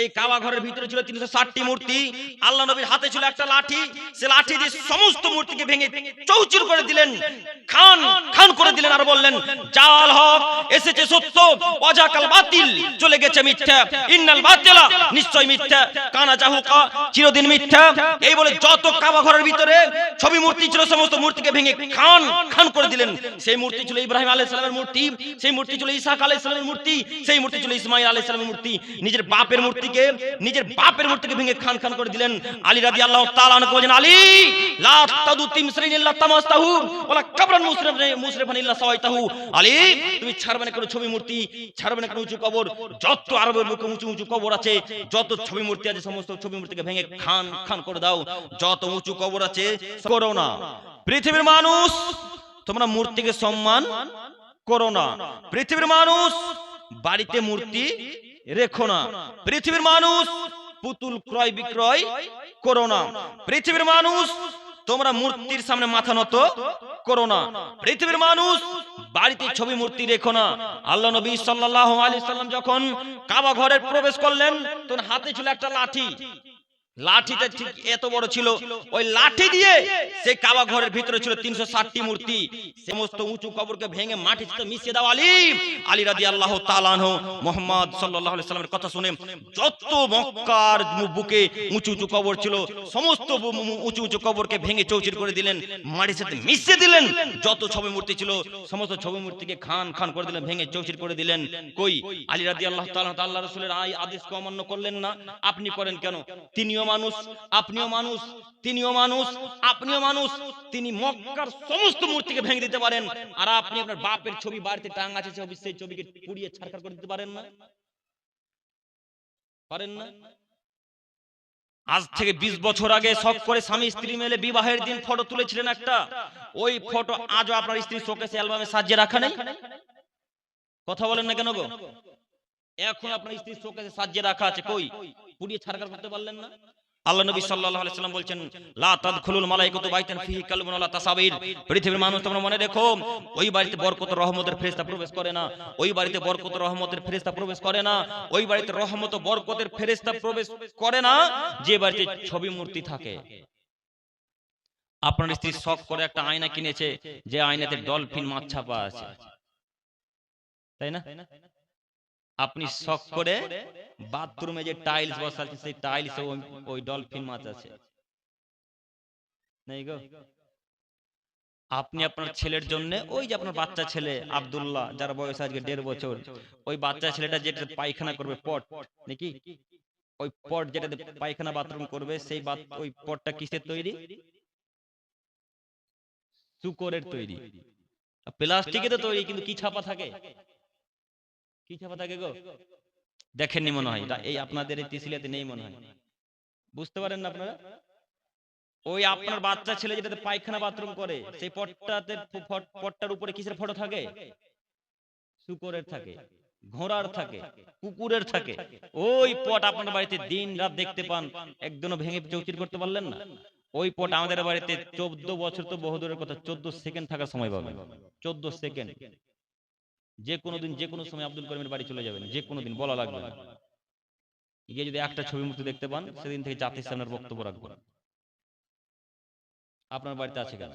এই কাবা ঘরের ভিতরে ছিল তিনশো ষাটটি মূর্তি। আল্লাহ নবীর হাতে ছিল একটা লাঠি। সে লাঠি দিয়ে সমস্ত মূর্তিকে ভেঙে চৌচির করে দিলেন। খান খান করে দিলেন আর বললেন, জাল হক, এসেছে সত্য, অজাকাল বাতিল, চলে গেছে মিথ্যা, ইন্নাল বাতিলা, নিশ্চয় মিথ্যা, কানা জাহুকা, চিরদিন মিথ্যা। এই বলে যত কাবা ঘরের ভিতরে ছবি মূর্তি ছিল, সমস্ত মূর্তিকে ভেঙে খান খান করে দিলেন। সেই মূর্তি ছিল ইব্রাহিম আলাইহিস সালামের মূর্তি, সেই মূর্তি ছিল ইসাক আলাইহিস সালামের মূর্তি, সেই মূর্তি ছিল ইসমাইল আলাইহিস সালামের মূর্তি। নিজের বাপের মূর্তিকে নিজের বাপের মূর্তিকে ভেঙে খান খান করে দিলেন। আলী রাদিয়াল্লাহু তাআলা আনহু বলেন আলী, লা তাদু তিমসরিন ইল্লা তামাস্তাহু ওয়ালা কাবরান মুসরিফ মুসরিফান ইল্লা সাওয়াইতাহু। আলী, তুমি ছাড়বে না কোনো ছবি মূর্তি, ছাড়বে না কোনো উঁচু কবর, যত আরবের বুকে উঁচু উঁচু কবর আছে, যত ছবি মূর্তি আছে, সমস্ত ছবি মূর্তিকে ভেঙে খান খান করে দাও, যত উঁচু কবর আছে করো না। পৃথিবীর মানুষ, তোমরা মূর্তিকে সম্মান করো না। পৃথিবীর মানুষ, বাড়িতে মূর্তি রেখো না। পৃথিবীর মানুষ পুতুল ক্রয় বিক্রয় করো না। পৃথিবীর মানুষ তোমরা মূর্তির সামনে মাথা নত করো না। পৃথিবীর মানুষ বাড়িতে ছবি মূর্তি রেখো না। আল্লাহ নবী সাল্লাহ আলি সাল্লাম যখন কাবা ঘরে প্রবেশ করলেন, তখন হাতে ছিল একটা লাঠি। লাঠিটা ঠিক এত বড় ছিল। ওই লাঠি দিয়ে সেই কাবা ঘরের ভিতরে ছিল তিনশো ষাটটি মূর্তি। সমস্ত উঁচু কবরকে ভেঙে মাটির সাথে মিশিয়ে দাও আলী আলী রাদি আল্লাহ তালানহ মোহাম্মদ সাল্লাহ সাল্লামের কথা শুনে যত মক্কার বুকে উঁচু উঁচু কবর ছিল সমস্ত উঁচু উঁচু কবরকে ভেঙে চৌচির করে দিলেন মাটির সাথে মিশিয়ে দিলেন। যত ছবি মূর্তি ছিল সমস্ত ছবি মূর্তিকে খান খান করে দিলেন ভেঙে চৌচির করে দিলেন। কই? আলী রাদি আল্লাহ তাআলা আল্লাহ রসুলের আই আদেশকে অমান্য করলেন না আপনি করেন কেন তিনিও মানুষ, আপনিও মানুষ, তিনিও মানুষ, আপনিও মানুষ, তিনি মক্কার সমস্ত মূর্তিকে ভেঙে দিতে পারেন। আর আপনি আপনার বাপের ছবি বাড়িতে টাং আছে ছবি সেই ছবিকে পুড়িয়ে ছাড়খাড় করে দিতে পারেন না? পারেন না? আজ থেকে ২০ বছর আগে শখ করে স্বামী, স্ত্রী মেলে বিবাহের দিন ফটো তুলেছিলেন একটা। ওই ফটো আজও আপনার স্ত্রী শোকেসে অ্যালবামে সাজিয়ে রাখা নেই? কথা বলেন না কেন গো? এখন আপনার স্ত্রী শোকেসে সাজিয়ে রাখা আছে, কই? পুড়িয়ে ছাড়খাড় করতে পারলেন না? আল্লাহ নবী সাল্লাল্লাহু আলাইহি সাল্লাম বলছেন, লা তাদখুলুল মালাইকাতু বাইতান ফিহি কালবুন ওয়ালা তাসাবির। পৃথিবীর মানুষ তোমরা মনে রেখো, ওই বাড়িতে বরকত রহমতের ফেরেশতা প্রবেশ করে না, ওই বাড়িতে বরকত রহমতের ফেরেশতা প্রবেশ করে না, ওই বাড়িতে রহমত ও বরকতের ফেরেশতা প্রবেশ করে না, যে বাড়িতে ছবি মূর্তি থাকে। আপনার স্ত্রী শখ করে একটা আয়না কিনেছে, যে আয়নাতে ডলফিন মাছ ছাপা আছে। তাই না? আপনি শখ করে বাথরুমে যে টাইলস বসাচ্ছেন সেই টাইলস ওই ডলফিন মাছ আছে। নেই গো। আপনি আপনার ছেলের জন্য ওই যে আপনার বাচ্চা ছেলে আব্দুল্লাহ যার বয়স আজকে দেড় বছর ওই বাচ্চা ছেলেটা যেটা পায়খানা করবে পট নাকি? ওই পট যেটা পায়খানা বাথরুম করবে সেই ওই পটটা কিসের তৈরি? শুকরের তৈরি। প্লাস্টিকের তো তৈরি কিন্তু কি ছাপা থাকে। কি ছাপা থাকে গো? দেখেননি মনে হয়। এই আপনাদের এই নেই মনে হয়। বুঝতে পারেন না আপনারা? ওই আপনার বাচ্চা ছেলে যেটাতে পায়খানা বাথরুম করে, সেই পটটাতে পটটার উপরে কিসের ফটো থাকে? শুকরের থাকে, ঘোড়ার থাকে, কুকুরের থাকে। ওই পট আপনার বাড়িতে দিন রাত দেখতে পান, একদিনও ভেঙে চৌচির করতে পারলেন না। ওই পট আমাদের বাড়িতে চোদ্দ বছর তো বহুদূরের কথা, চোদ্দ সেকেন্ড থাকার সময় পাবেন। চোদ্দ সেকেন্ড। যে কোনো দিন যে কোনো সময় আব্দুল করিমের বাড়ি চলে যাবেন যে কোনো দিন বলা লাগবে। না গিয়ে যদি একটা ছবি মূর্তি দেখতে পান সেদিন থেকে জাতির সামনের বক্তব্য রাখবেন। আপনার বাড়িতে আছে কেন?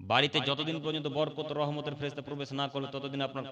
বাড়িতে যতদিন পর্যন্ত বরকত রহমতের ফেরেস্তা প্রবেশ না করলে ততদিন আপনার